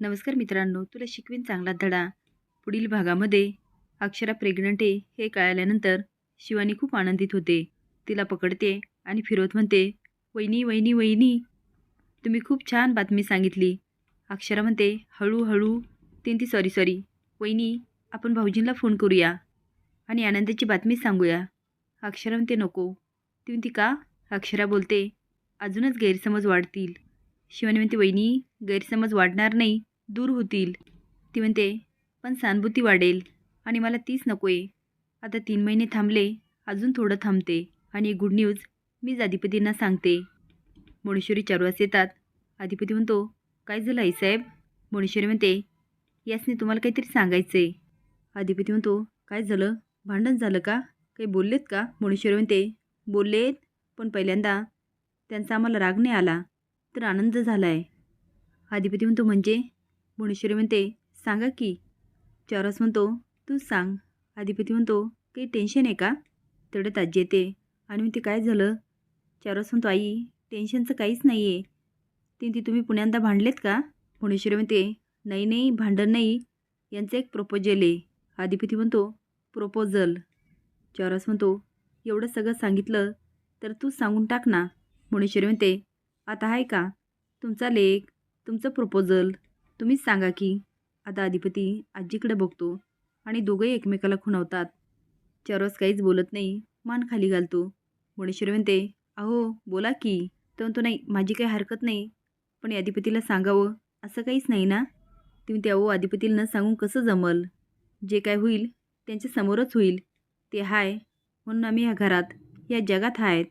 नमस्कार मित्रांनो तुला शिकवीन चांगला धडा. पुढील भागामध्ये अक्षरा प्रेग्नंट आहे हे कळाल्यानंतर शिवानी खूप आनंदित होते. तिला पकडते आणि फिरवत म्हणते वहिनी वहिनी वहिनी तुम्ही खूप छान बातमी सांगितली. अक्षरा म्हणते हळूहळू तीन ती सॉरी सॉरी वहिनी आपण भाऊजींना फोन करूया आणि आनंदाची बातमी सांगूया. अक्षरा म्हणते नको. ती म्हणते का? अक्षरा बोलते अजूनच गैरसमज वाढतील. शिवानी म्हणते वहिनी गैरसमज वाढणार नाही. दूर होतील. ती म्हणते पण सहानुभूती वाढेल आणि मला तीच नको आहे आता तीन महिने थांबले अजून थोडं थांबते आणि गुड न्यूज मीच अधिपतींना सांगते. मुणेश्वरी चार येतात. अधिपती म्हणतो काय झालं आई साहेब? मुणेश्वरी म्हणते यासने तुम्हाला काहीतरी सांगायचं आहे अधिपती म्हणतो काय झालं? भांडण झालं का? काही बोललेत का? मुणेश्वरी म्हणते बोललेत पण पहिल्यांदा त्यांचा आम्हाला राग नाही आला तर आनंद झाला आहे अधिपती म्हणतो म्हणजे? भुवनेश्वरी म्हणते सांगा की. चौरस म्हणतो तूच सांग. अधिपती म्हणतो काही टेन्शन आहे का? तेवढ्यात आजी येते. आणि म्हणते काय झालं? चौरस म्हणतो आई टेन्शनचं काहीच नाही आहे ती ती तुम्ही पुण्यांदा भांडलेत का? भुवनेश्वरी म्हणते नाही नाही भांडण नाही. यांचं एक प्रपोजल आहे. अधिपती म्हणतो प्रपोजल चौरस म्हणतो एवढं सगळं सांगितलं तर तू सांगून टाक ना. भुवनेश्वरी म्हणते आता आहे का? तुमचा लेख तुमचं प्रपोजल तुम्हीच सांगा की आता अधिपती आजीकडे बघतो आणि दोघंही एकमेकाला खुणावतात. चरस काहीच बोलत नाही मान खाली घालतो. मुणेश्वरी म्हणते अहो बोला की तर म्हणतो नाही माझी काही हरकत नाही. पण अधिपतीला सांगावं असं काहीच नाही ना? तुम्ही म्हणते अहो अधिपतीला न सांगून कसं जमल? जे काय होईल त्यांच्या समोरच होईल. ते हाय म्हणून आम्ही ह्या घरात या जगात आहेत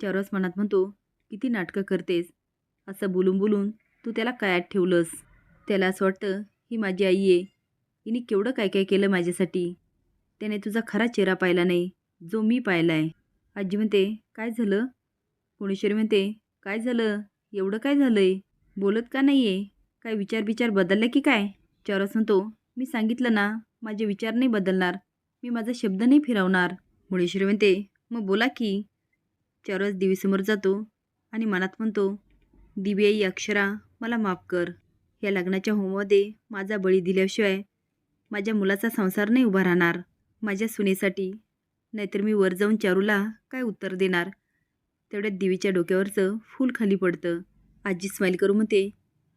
चरस मनात म्हणतो किती नाटकं करतेस. असं बोलून बोलून तू त्याला कायात ठेवलंस. त्याला असं वाटतं ही माझी आई आहे. हिने केवढं काय काय केलं माझ्यासाठी? त्याने तुझा खरा चेहरा पाहिला नाही जो मी पाहिला आहे आजी म्हणते काय झालं? पुणेश्वरी म्हणते काय झालं? एवढं काय झालं आहे बोलत का नाही आहे काय विचार विचार बदलला की काय? चौरस म्हणतो मी सांगितलं ना माझे विचार नाही बदलणार. मी माझा शब्द नाही फिरवणार. मुळेश्वरी म्हणते मग बोला की. चौरस दिवीसमोर जातो आणि मनात म्हणतो दिव्याई अक्षरा मला माफ कर. या लग्नाच्या होममध्ये माझा बळी दिल्याशिवाय माझ्या मुलाचा संसार नाही उभा राहणार. माझ्या सुनेसाठी. नाहीतर मी वर जाऊन चारूला काय उत्तर देणार? तेवढ्यात दिवीच्या डोक्यावरचं फूल खाली पडतं. आजी स्माईल करू म्हणते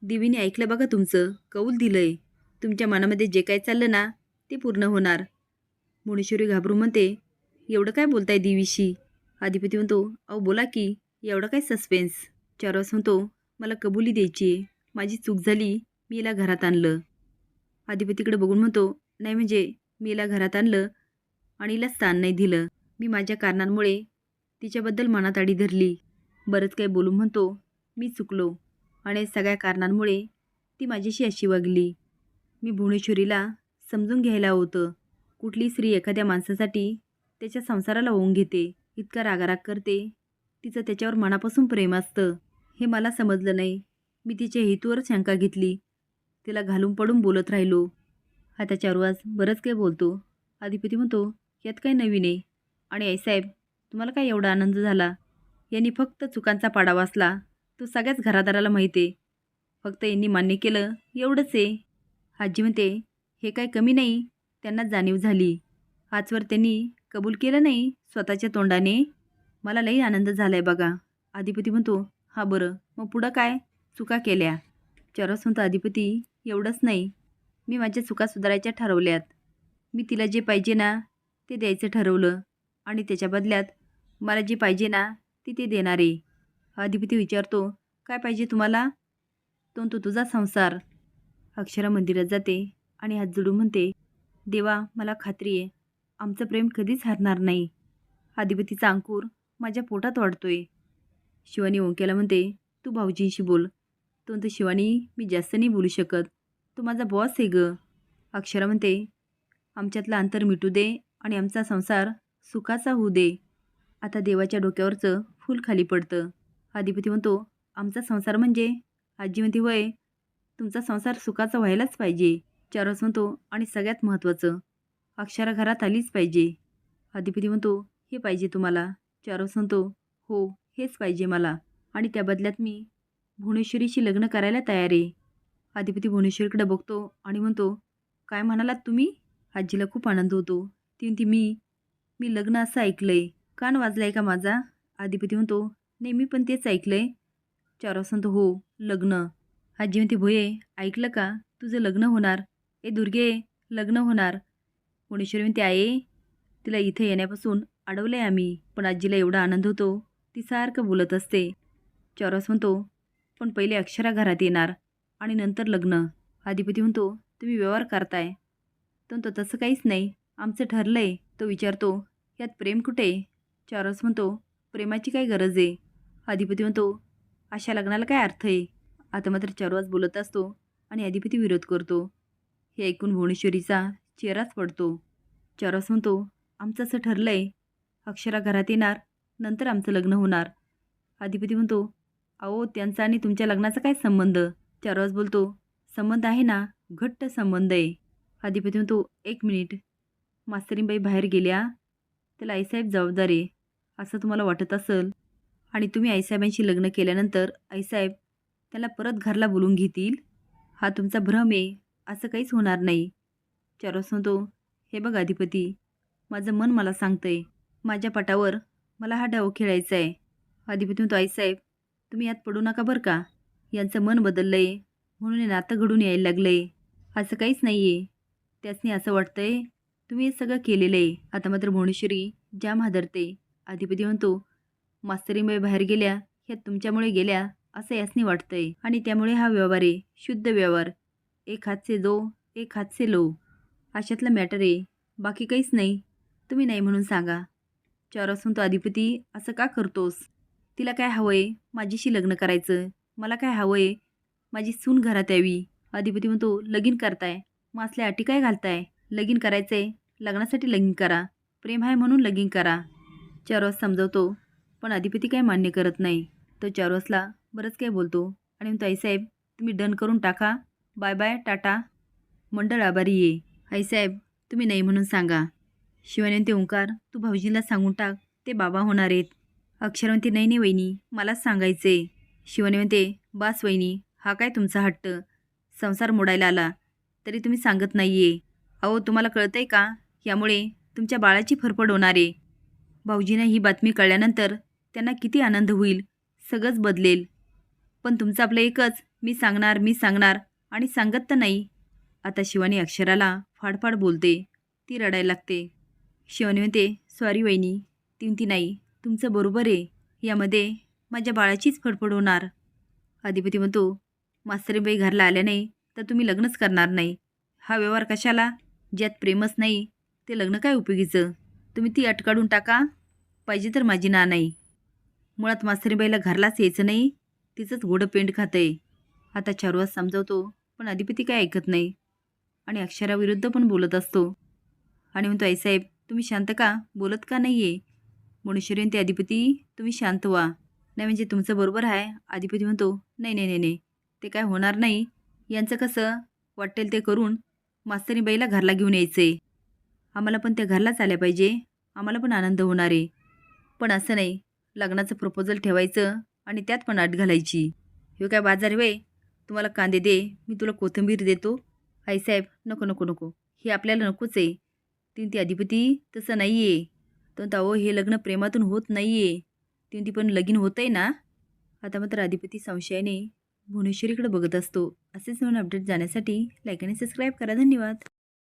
दिवीने ऐकलं बघा तुमचं. कौल दिलं आहे तुमच्या मनामध्ये जे काय चाललं ना ते पूर्ण होणार. मुणेश्वरी घाबरू म्हणते एवढं काय बोलताय दिवीशी? अधिपती म्हणतो अहो बोला की एवढं काय सस्पेन्स चारवास म्हणतो मला कबुली द्यायची आहे. माझी चूक झाली मी हिला घरात आणलं. अधिपतीकडे बघून म्हणतो नाही म्हणजे मी हिला घरात आणलं आणि हिला स्थान नाही दिलं. मी माझ्या कारणांमुळे तिच्याबद्दल मनात आडी धरली. बरंच काही बोलून म्हणतो मी चुकलो आणि सगळ्या कारणांमुळे ती माझ्याशी अशी वागली. मी भुवनेश्वरीला समजून घ्यायला होतं. कुठली स्त्री एखाद्या माणसासाठी त्याच्या संसाराला होऊन घेते इतका रागाराग करते. तिचं त्याच्यावर मनापासून प्रेम असतं. हे मला समजलं नाही. मी तिच्या हेतूवर शंका घेतली. तिला घालून पडून बोलत राहिलो. हा त्याच्यावर चारुवाज बरंच काही बोलतो. अधिपती म्हणतो यात काय नवीन आहे. आणि आईसाहेब तुम्हाला काय एवढा आनंद झाला? यांनी फक्त चुकांचा पाडा वाचला. तो सगळ्याच घरादाराला माहीत आहे. फक्त यांनी मान्य केलं एवढंच आहे. आजी म्हणते हे काय कमी नाही. त्यांना जाणीव झाली. आजवर त्यांनी कबूल केलं नाही स्वतःच्या तोंडाने? मला लई आनंद झाला आहे बघा. अधिपती म्हणतो हा बरं. मग पुढं काय? चुका केल्या. चरस अधिपती एवढंच नाही. मी माझ्या चुका सुधारायच्या ठरवल्यात. मी तिला जे पाहिजे ना ते द्यायचं ठरवलं आणि त्याच्या बदल्यात मला जे पाहिजे ना ती ते देणार. आहे अधिपती विचारतो काय पाहिजे तुम्हाला? तो तो तुझा संसार. अक्षरा मंदिरात जाते आणि हात जोडून म्हणते देवा मला खात्री आहे. आमचं प्रेम कधीच हरणार नाही. अधिपतीचा अंकुर माझ्या पोटात वाढतोय. शिवानी ओंक्याला म्हणते तू भाऊजींशी बोल. तो म्हणतो शिवानी मी जास्त नाही बोलू शकत. तो माझा बॉस आहे ग. अक्षरा म्हणते आमच्यातलं अंतर मिटू दे आणि आमचा संसार सुखाचा होऊ दे. आता देवाच्या डोक्यावरचं फूल खाली पडतं. अधिपती म्हणतो आमचा संसार म्हणजे आजी म्हणते होय तुमचा संसार सुखाचा व्हायलाच पाहिजे. चारस म्हणतो आणि सगळ्यात महत्त्वाचं अक्षरा घरात आलीच पाहिजे. अधिपती म्हणतो हे पाहिजे तुम्हाला. चारस म्हणतो हो हेच पाहिजे मला. आणि त्या बदल्यात मी भुवनेश्वरीशी लग्न करायला तयार आहे. अधिपती भुवनेश्वरीकडे बघतो आणि म्हणतो काय म्हणालात तुम्ही? आजीला खूप आनंद होतो. ती म्हणती मी मी लग्न असं ऐकलं आहे कान वाजलाय का माझा? अधिपती म्हणतो नाही मी पण तेच ऐकलं चार वाजता म्हणतो हो लग्न. आजी म्हणते भोये ऐकलं का? तुझं लग्न होणार. ए दुर्गे लग्न होणार. भुवनेश्वरी म्हणते आहे. तिला इथे येण्यापासून अडवलं आहे आम्ही पण आजीला एवढा आनंद होतो ती सारखं बोलत असते. चौरस म्हणतो पण पहिले अक्षरा घरात येणार आणि नंतर लग्न. अधिपती म्हणतो तुम्ही व्यवहार करताय. तो म्हणतो तसं काहीच नाही. आमचं ठरलं आहे तो विचारतो. यात प्रेम कुठे? चौरस म्हणतो प्रेमाची काय गरज आहे? अधिपती म्हणतो अशा लग्नाला काय अर्थ आहे? आता मात्र चारवाज बोलत असतो आणि अधिपती विरोध करतो. हे ऐकून भुवनेश्वरीचा चेहराच पडतो. चारस म्हणतो आमचं असं ठरलं आहे अक्षरा घरात येणार नंतर आमचं लग्न होणार. अधिपती म्हणतो अहो त्यांचा आणि तुमच्या लग्नाचा काय संबंध? चारवाज बोलतो. संबंध आहे ना घट्ट संबंध आहे. अधिपती म्हणतो एक मिनिट. मास्तरींबाई बाहेर गेल्या. त्याला आईसाहेब जबाबदार आहे. असं तुम्हाला वाटत असेल? आणि तुम्ही आईसाहेबांशी लग्न केल्यानंतर आईसाहेब त्याला परत घरला बोलून घेतील? हा तुमचा भ्रम आहे. असं काहीच होणार नाही. चारवाज म्हणतो हे बघ अधिपती माझं मन मला सांगतंय. माझ्या पटावर मला हा डाव खेळायचा आहे अधिपती म्हणतो आईसाहेब तुम्ही यात पडू नका बरं का. यांचं मन बदललं आहे म्हणून हे नातं घडून यायला लागलं आहे असं काहीच नाही आहे त्याचनी असं वाटतं आहे तुम्ही हे सगळं केलेलं आहे आता मात्र भुवनेश्वरी जाम हादरते. अधिपती म्हणतो मास्तरीमुळे बाहेर गेल्या ह्या तुमच्यामुळे गेल्या असं यासनी वाटतंय. आणि त्यामुळे हा व्यवहार आहे. शुद्ध व्यवहार. एक हातचे दो एक हातचे लो. अशातला मॅटर आहे. बाकी काहीच नाही. तुम्ही नाही म्हणून सांगा. चार असून तो अधिपती असं का करतोस? तिला काय हवं आहे माझीशी लग्न करायचं. मला काय हवं आहे माझी सून घरात यावी. अधिपती म्हणतो लगीन करताय. मग असल्या अटी काय घालताय? लगीन करायचं आहे लग्नासाठी लगीन करा. प्रेम आहे म्हणून लगीन करा. चारवास समजवतो. पण अधिपती काय मान्य करत नाही. तो चारवासला बरंच काय बोलतो आणि म्हणतो आईसाहेब तुम्ही डन करून टाका. Bye bye tata. मंडळ आभारी ये आईसाहेब तुम्ही नाही म्हणून सांगा. शिवाने ते ओंकार तू भाऊजींना सांगून टाक. ते बाबा होणार आहेत. अक्षर म्हणते नाही नाही वहिनी मलाच सांगायचे शिवानी म्हणते बास वहिनी हा काय तुमचा हट्ट? संसार मोडायला आला. तरी तुम्ही सांगत नाही आहे अहो तुम्हाला कळतंय का? यामुळे तुमच्या बाळाची फरफड होणार आहे. भाऊजींना ही बातमी कळल्यानंतर त्यांना किती आनंद होईल सगळंच बदलेल. पण तुमचं आपलं एकच मी सांगणार मी सांगणार आणि सांगत तर नाही. आता शिवानी अक्षराला फाडफाड बोलते ती रडायला लागते. शिवानी म्हणते सॉरी वहिनी ती म्हणती नाही तुमचं बरोबर आहे. यामध्ये माझ्या बाळाचीच फडफड होणार. अधिपती म्हणतो मास्तरीबाई घरला आल्या नाही तर तुम्ही लग्नच करणार नाही. हा व्यवहार कशाला? ज्यात प्रेमच नाही ते लग्न काय उपयोगीचं? तुम्ही ती अटकाडून टाका. पाहिजे तर माझी ना नाही. मुळात मास्तरीबाईला घरलाच यायचं नाही तिचंच घोडं पेंड खातंय. आता चारवाज समजवतो पण अधिपती काय ऐकत नाही. आणि अक्षराविरुद्ध पण बोलत असतो. आणि म्हणतो आईसाहेब तुम्ही शांत का? बोलत का नाही आहे मनुष्यरीन ते अधिपती तुम्ही शांत व्हा. नाही म्हणजे तुमचं बरोबर आहे. अधिपती म्हणतो नाही नाही नाही नाही ते काय होणार नाही. यांचं कसं? वाटेल ते करून मास्तरीबाईला घरला घेऊन यायचं. आहे आम्हाला पण त्या घरलाच आल्या पाहिजे. आम्हाला पण आनंद होणार आहे. पण असं नाही. लग्नाचं प्रपोजल ठेवायचं आणि त्यात पण अट घालायची. हे काय बाजार वे तुम्हाला कांदे दे मी तुला कोथिंबीर देतो. आईसाहेब नको नको नको. हे आपल्याला नकोच आहे. तीन ती अधिपती तसं नाही आहे तर दावो हे लग्न प्रेमातून होत नाही आहे तीन ती पण लगीन होतं आहे ना. आता मात्र अधिपती संशयाने भुवनेश्वरीकडे बघत असतो. असेच नवीन अपडेट जाण्यासाठी लाईक आणि सबस्क्राईब करा. धन्यवाद.